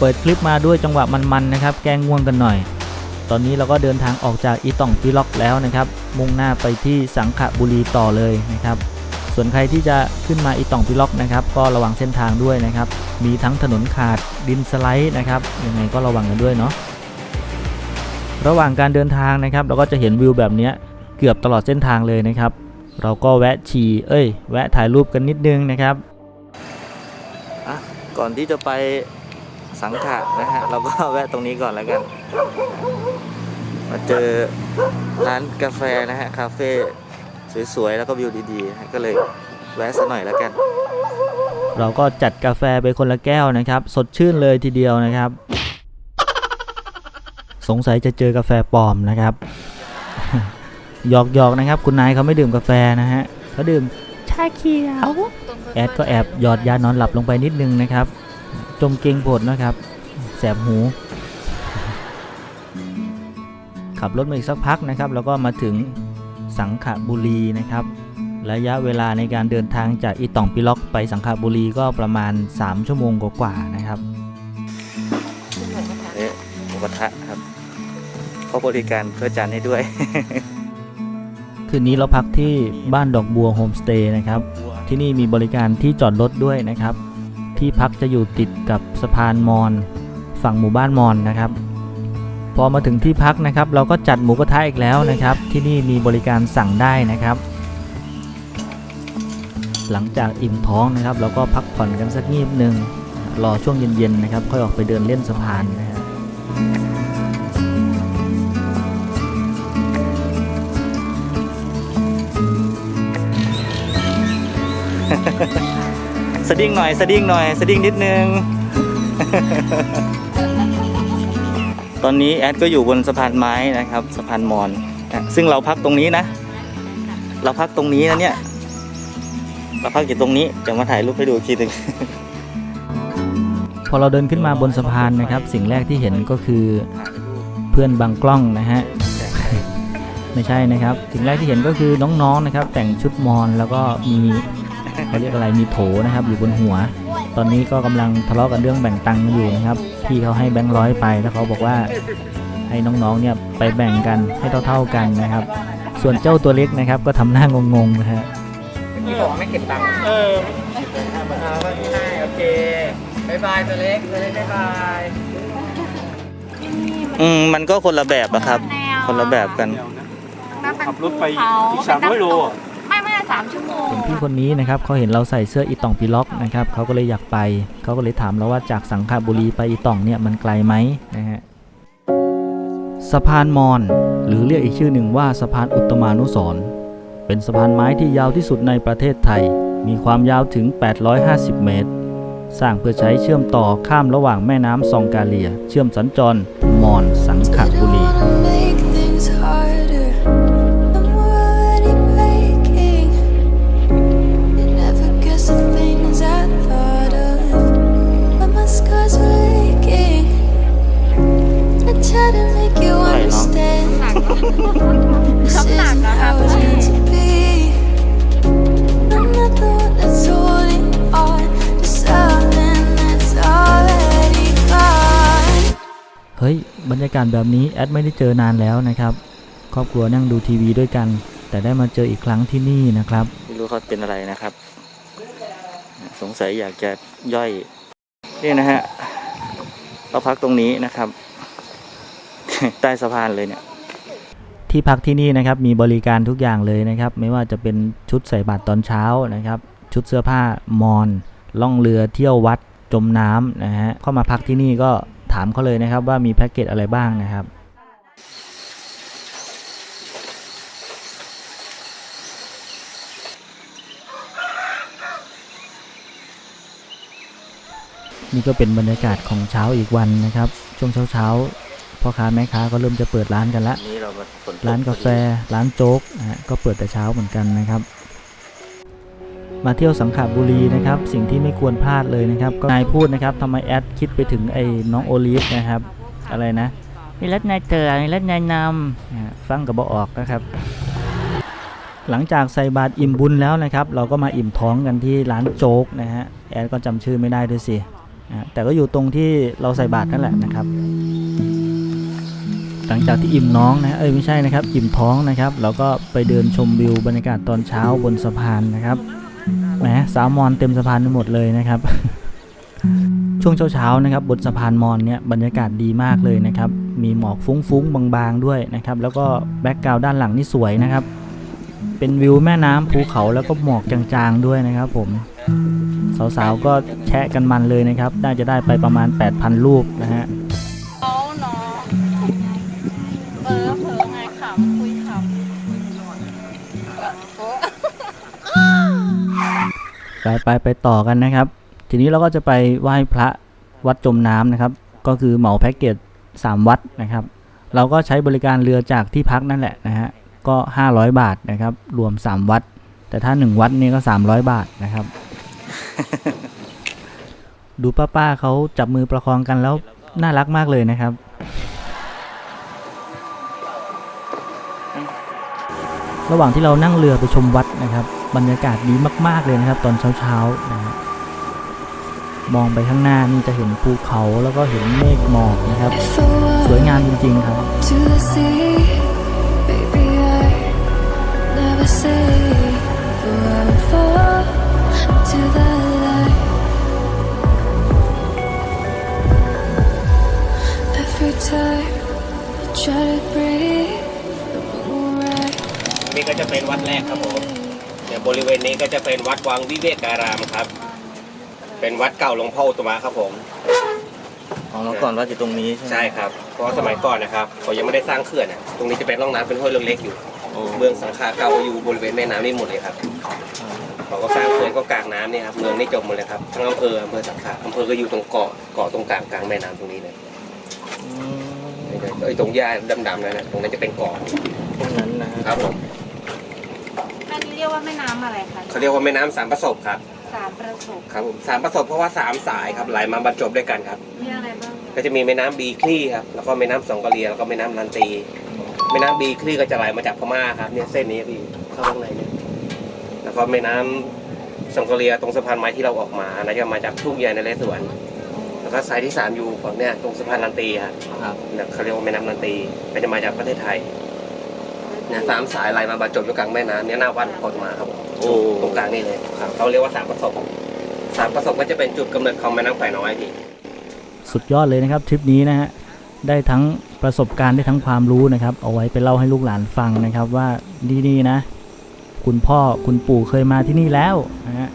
เปิดคลิปมาด้วยจังหวะมันๆนะครับ แกล้งง่วงกันหน่อย ตอนนี้เราก็เดินทางออกจากอีต่องปิล็อกแล้วนะครับ มุ่งหน้าไปที่สังขบุรีต่อเลยนะครับ ส่วนใครที่จะขึ้นมาอีต่องปิล็อกนะครับ ก็ระวังเส้นทางด้วยนะครับ มีทั้งถนนขาดดินสไลด์นะครับ ยังไงก็ระวังกันด้วยเนาะ ระหว่างการเดินทางนะครับ เราก็จะเห็นวิวแบบนี้เกือบตลอดเส้นทางเลยนะครับ เราก็แวะฉี่เอ้ย แวะถ่ายรูปกันนิดนึงนะครับ อะ ก่อนที่จะไป สังขะนะฮะ เราก็แวะตรงนี้ก่อนแล้วกัน มาเจอร้านกาแฟนะฮะ คาเฟ่สวยๆ แล้วก็วิวดีๆ ก็เลยแวะสักหน่อยแล้วกัน เราก็จัดกาแฟไปคนละแก้วนะครับ สดชื่นเลยทีเดียวนะครับ สงสัยจะเจอกาแฟปลอมนะครับ หยอกหยอกๆนะครับ คุณนายเขาไม่ดื่มกาแฟนะฮะเขาดื่มชาเขียว แอดก็แอบหยอดยานอนหลับลงไปนิดนึงนะครับ จมเกรงปวดนะครับ แสบหู ขับรถมาอีกสักพักนะครับ แล้วก็มาถึงสังขบุรีนะครับ ระยะเวลาในการเดินทางจากอีต่องปิล็อกไปสังขบุรีก็ประมาณ 3 ชั่วโมงกว่าๆนะครับเอ๊ะหมูกระทะครับเขาบริการเพื่อจานให้ด้วย คืนนี้เราพักที่บ้านดอกบัวโฮมสเตย์นะครับ ที่นี่มีบริการที่จอดรถด้วยนะครับ ที่พักจะอยู่ติดกับสะพานมอนฝั่งหมู่บ้านมอนนะครับ พอมาถึงที่พักนะครับ เราก็จัดหมูกระทะอีกแล้วนะครับ ที่นี่มีบริการสั่งได้นะครับ หลังจากอิ่มท้องนะครับ เราก็พักผ่อนกันสักงีบหนึ่งรอช่วงเย็นๆนะครับ ค่อยออกไปเดินเล่นสะพานนะครับ สดิ้งหน่อยสดิ้งหน่อยสดิ้งนิดนึง ตอนนี้แอดก็อยู่บนสะพานไม้นะครับสะพานมอนซึ่งเราพักตรงนี้นะ เราพักตรงนี้นะเนี่ย เราพักอยู่ตรงนี้จะมาถ่ายรูปให้ดูทีหนึ่งพอเราเดินขึ้นมาบนสะพานนะครับ สิ่งแรกที่เห็นก็คือเพื่อนบางกล้องนะฮะไม่ใช่นะครับ สิ่งแรกที่เห็นก็คือน้องๆนะครับ แต่งชุดมอนแล้วก็มี เขาเรียกอะไรมีโถนะครับ อยู่บนหัว ตอนนี้ก็กำลังทะเลาะกันเรื่องแบ่งตังค์อยู่นะครับพี่เขาให้แบงค์ร้อยไปแล้วเขาบอกว่าให้น้องๆเนี่ยไปแบ่งกันให้เท่า ๆกันนะครับ ส่วนเจ้าตัวเล็กนะครับ ก็ทำหน้างงๆนะฮะที่บอกไม่เก็บตังค์เออเอาไม่ให้โอเคบายบายตัวเล็กตัวเล็กบายบายอืมมันก็คนละแบบอะครับ คนละแบบกันขับรถไปอีกสามร้อยโล สามชั่วโมงส่วนพี่คนนี้นะครับเขาเห็นเราใส่เสื้ออีตองปีล็อกนะครับเขาก็เลยอยากไปเขาก็เลยถามเราว่าจากสังขบุรีไปอีตองเนี่ยมันไกลไหมนะฮะสะพานมอน หรือเรียกอีกชื่อหนึ่งว่าสะพานอุตมานุสรเป็นสะพานไม้ที่ยาวที่สุดในประเทศไทย มีความยาวถึง 850 เมตร สร้างเพื่อใช้เชื่อมต่อข้ามระหว่างแม่น้ำซองกาเลีย เชื่อมสัญจรมอนสังขบุรี เฮ้ย บรรยากาศแบบนี้แอดไม่ได้เจอนานแล้วนะครับ ครอบครัวนั่งดูทีวีด้วยกัน แต่ได้มาเจออีกครั้งที่นี่นะครับ ไม่รู้เขาเป็นอะไรนะครับ สงสัยอยากจะย่อยนี่นะฮะเราพักตรงนี้นะครับ ใต้สะพานเลยเนี่ย ที่พักที่นี่นะครับ มีบริการทุกอย่างเลยนะครับ ไม่ว่าจะเป็นชุดใส่บาตรตอนเช้านะครับ ชุดเสื้อผ้ามอนล่องเรือเที่ยววัดจมน้ำนะฮะเข้ามาพักที่นี่ก็ ถามเขาเลยนะครับว่ามีแพ็กเกจอะไรบ้างนะครับนี่ก็เป็นบรรยากาศของเช้าอีกวันนะครับ ช่วงเช้าๆพ่อค้าแม่ค้าก็เริ่มจะเปิดร้านกันละร้านกาแฟร้านโจ๊กนะฮะก็เปิดแต่เช้าเหมือนกันนะครับ มาเที่ยวสังขบุรีนะครับ สิ่งที่ไม่ควรพลาดเลยนะครับ ก็นายพูดนะครับทำไมแอดคิดไปถึงไอ้น้องโอลิฟนะครับ อะไรนะมีรัดนายเตอมีรัดนายนำนะฮะฟังกับบอออกนะครับหลังจากใส่บาตรอิ่มบุญแล้วนะครับ เราก็มาอิ่มท้องกันที่ร้านโจ๊กนะฮะแอดก็จำชื่อไม่ได้ด้วยสินะฮะแต่ก็อยู่ตรงที่เราใส่บาตรนั่นแหละนะครับ หลังจากที่อิ่มน้องนะเอ้ยไม่ใช่นะครับ อิ่มท้องนะครับ เราก็ไปเดินชมวิวบรรยากาศตอนเช้าบนสะพานนะครับ แหมสาวมอนเต็มสะพานไปหมดเลยนะครับ ช่วงเช้าๆนะครับบนสะพานมอนเนี่ยบรรยากาศดีมากเลยนะครับ มีหมอกฟุ้งๆบางๆด้วยนะครับ แล้วก็แบ็กกราวด์ด้านหลังนี่สวยนะครับ เป็นวิวแม่น้ำภูเขาแล้วก็หมอกจางๆด้วยนะครับ ผมสาวๆก็แชะกันมันเลยนะครับ น่าจะได้ไปประมาณ 8,000 รูปนะฮะ ไปไปไปต่อกันนะครับ ทีนี้เราก็จะไปไหว้พระวัดจมน้ำนะครับ ก็คือเหมาแพ็กเกจ3 วัดนะครับ เราก็ใช้บริการเรือจากที่พักนั่นแหละนะฮะก็ 500 บาทนะครับ รวม 3 วัด แต่ถ้า 1 วัดนี่ก็ 300 บาทนะครับ ดูป้าๆเขาจับมือประคองกันแล้วน่ารักมากเลยนะครับระหว่างที่เรานั่งเรือไปชมวัดนะครับ บรรยากาศดีมาก ๆเลยนะครับ ตอนเช้าๆนะฮะมองไปข้างหน้านี่จะเห็นภูเขาแล้วก็เห็นเมฆหมอกนะครับ If I สวยงามจริง ๆ ครับ to the sea, baby, I never say forever to the light. Every time I try to breathe, the moon right. นี่ก็จะเป็นวัดแรกครับผมเนี่ย บริเวณนี้ก็จะเป็นวัดวังวิเวการามครับ เป็นวัดเก่าหลวงพ่ออุตตมะครับผมอ๋อเมื่อก่อนวัดอยู่ตรงนี้ใช่ไหมใช่ครับ เพราะว่าสมัยก่อนนะครับเขายังไม่ได้สร้างเขื่อนอะตรงนี้จะเป็นร่องน้ำเป็นห้วยเล็กๆอยู่ โอ้เมืองสังขาเก่าอยู่บริเวณแม่น้ำนี่หมดเลยครับเขาก็สร้างเขื่อนก็กลางน้ำเนี่ยครับเมืองนี่จมหมดเลยครับทั้งอำเภออำเภอสังขาอำเภอก็อยู่ตรงเกาะเกาะตรงกลางกลางแม่น้ำตรงนี้เลยอืมไอ้ตรงหญ้าดำๆนั่นนะตรงนั้นจะเป็นเกาะตรงนั้นนะฮะครับผมอันนี้เรียกว่าแม่น้ำอะไรคะเขาเรียกว่าแม่น้ำสามประสบครับสามประสบครับผมสามประสบเพราะว่าสามสายครับไหลมาบรรจบด้วยกันครับ มีอะไรบ้างก็จะมีแม่น้ำบีคลี่ครับแล้วก็แม่น้ำสองกะเลียแล้วก็แม่น้ำลันตีแม่น้ำบีคลี่ก็จะไหลมาจากพม่าครับเนี่ยเส้นนี้พี่เข้าข้างในเนี่ยแล้วก็แม่น้ำสองกะเลียตรงสะพานไม้ที่เราออกมาอันนั้นจะมาจากทุ่งใหญ่ในเลสวน แล้วก็สายที่สามอยู่ฝั่งเนี่ยตรงสะพานลันตีครับครับเนี่ยเขาเรียกว่าแม่น้ำลันตีก็จะมาจากประเทศไทย เนี่ยสามสายไหลมาบรรจบอยู่กลางแม่น้ำเนี่ยหน้าวัดพอดมาครับผมโอ้ ตรงกลางนี่เลยครับเขาเรียกว่าสามประสบสามประสบก็จะเป็นจุดกำเนิดของแม่น้ำแควน้อยพี่ สุดยอดเลยนะครับทริปนี้นะฮะได้ทั้งประสบการณ์ได้ทั้งความรู้นะครับ เอาไว้ไปเล่าให้ลูกหลานฟังนะครับว่าดีๆนะ คุณพ่อคุณปู่เคยมาที่นี่แล้วนะฮะ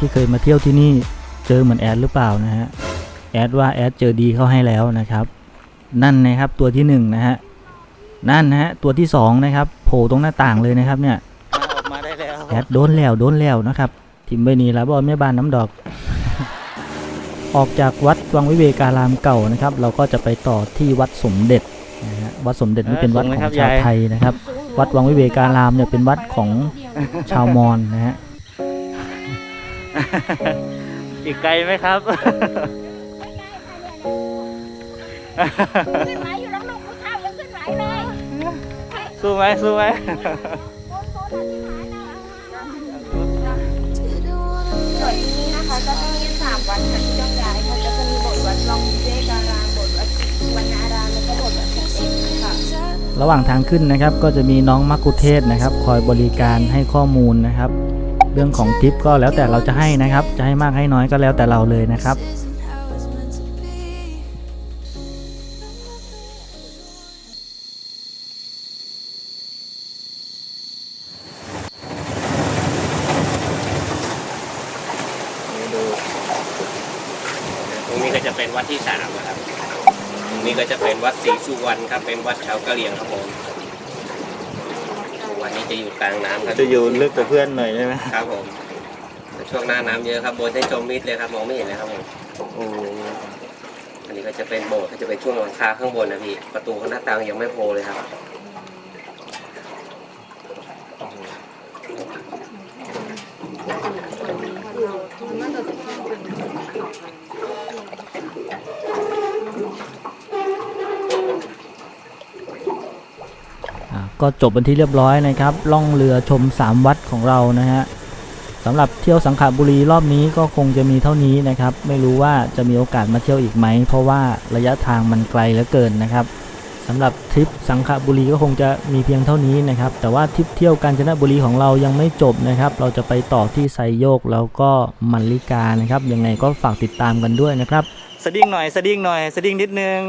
ที่เคยมาเที่ยวที่นี่เจอเหมือนแอดหรือเปล่านะฮะแอดว่าแอดเจอดีเข้าให้แล้วนะครับ นั่นนะครับตัวที่หนึ่งนะฮะนั่นนะฮะตัวที่สองนะครับโผล่ตรงหน้าต่างเลยนะครับเนี่ยออกมาได้แล้วแอดโดนแล้วโดนแล้วนะครับทิมไปนี่แล้วบอแม่บ้านน้ำดอก ออกจากวัดวังวิเวการามเก่านะครับ เราก็จะไปต่อที่วัดสมเด็จนะฮะวัดสมเด็จนี่เป็นวัดของชาวไทยนะครับ วัดวังวิเวการามเนี่ยเป็นวัดของชาวมอญนะฮะ อีกไกลไหมครับ ขึ้นไหวอยู่แล้วลูกผู้ชายยังขึ้นไหวเลยสู้ไหมสู้ไหม Didn't wanna ส่วนที่นี่นะคะก็จะมีสามวัดค่ะที่ต้องย้ายก็จะมีโบสถ์วัดลองเจการามโบสถ์วัดสุวรรณารามแล้วก็โบสถ์วัดสิบเอ็ดค่ะ ระหว่างทางขึ้นนะครับก็จะมีน้องมักคุเทศก์นะครับ คอยบริการให้ข้อมูลนะครับ เรื่องของทิปก็แล้วแต่เราจะให้นะครับ จะให้มากให้น้อยก็แล้วแต่เราเลยนะครับตรงนี้ก็จะเป็นวัดที่สามนะครับตรงนี้ก็จะเป็นวัดศรีสุวรรณครับ เป็นวัดชาวกะเหรี่ยงครับผม วันนี้จะอยู่กลางน้ำครับจะอยู่ลึกกว่าเพื่อนหน่อยใช่ไหมครับผมแต่ช่วงหน้าน้ำเยอะครับโบสถ์ให้จมมิดเลยครับมองไม่เห็นเลยครับผมโอ้อันนี้ก็จะเป็นโบสถ์ก็จะเป็นช่วงหลังคาข้างบนนะพี่ประตูหน้าต่างยังไม่โผล่เลยครับ อ่า ก็จบเป็นที่เรียบร้อยนะครับ ล่องเรือชม 3 วัดของเรานะฮะสำหรับเที่ยวสังขบุรีรอบนี้ก็คงจะมีเท่านี้นะครับ ไม่รู้ว่าจะมีโอกาสมาเที่ยวอีกไหม เพราะว่าระยะทางมันไกลเหลือเกินนะครับสำหรับทริปสังขบุรีก็คงจะมีเพียงเท่านี้นะครับ แต่ว่าทริปเที่ยวกาญจนบุรีของเรายังไม่จบนะครับ เราจะไปต่อที่ไซโยกแล้วก็มันลิกานะครับ ยังไงก็ฝากติดตามกันด้วยนะครับ สดิ้งหน่อย สดิ้งหน่อย สดิ้งนิดนึง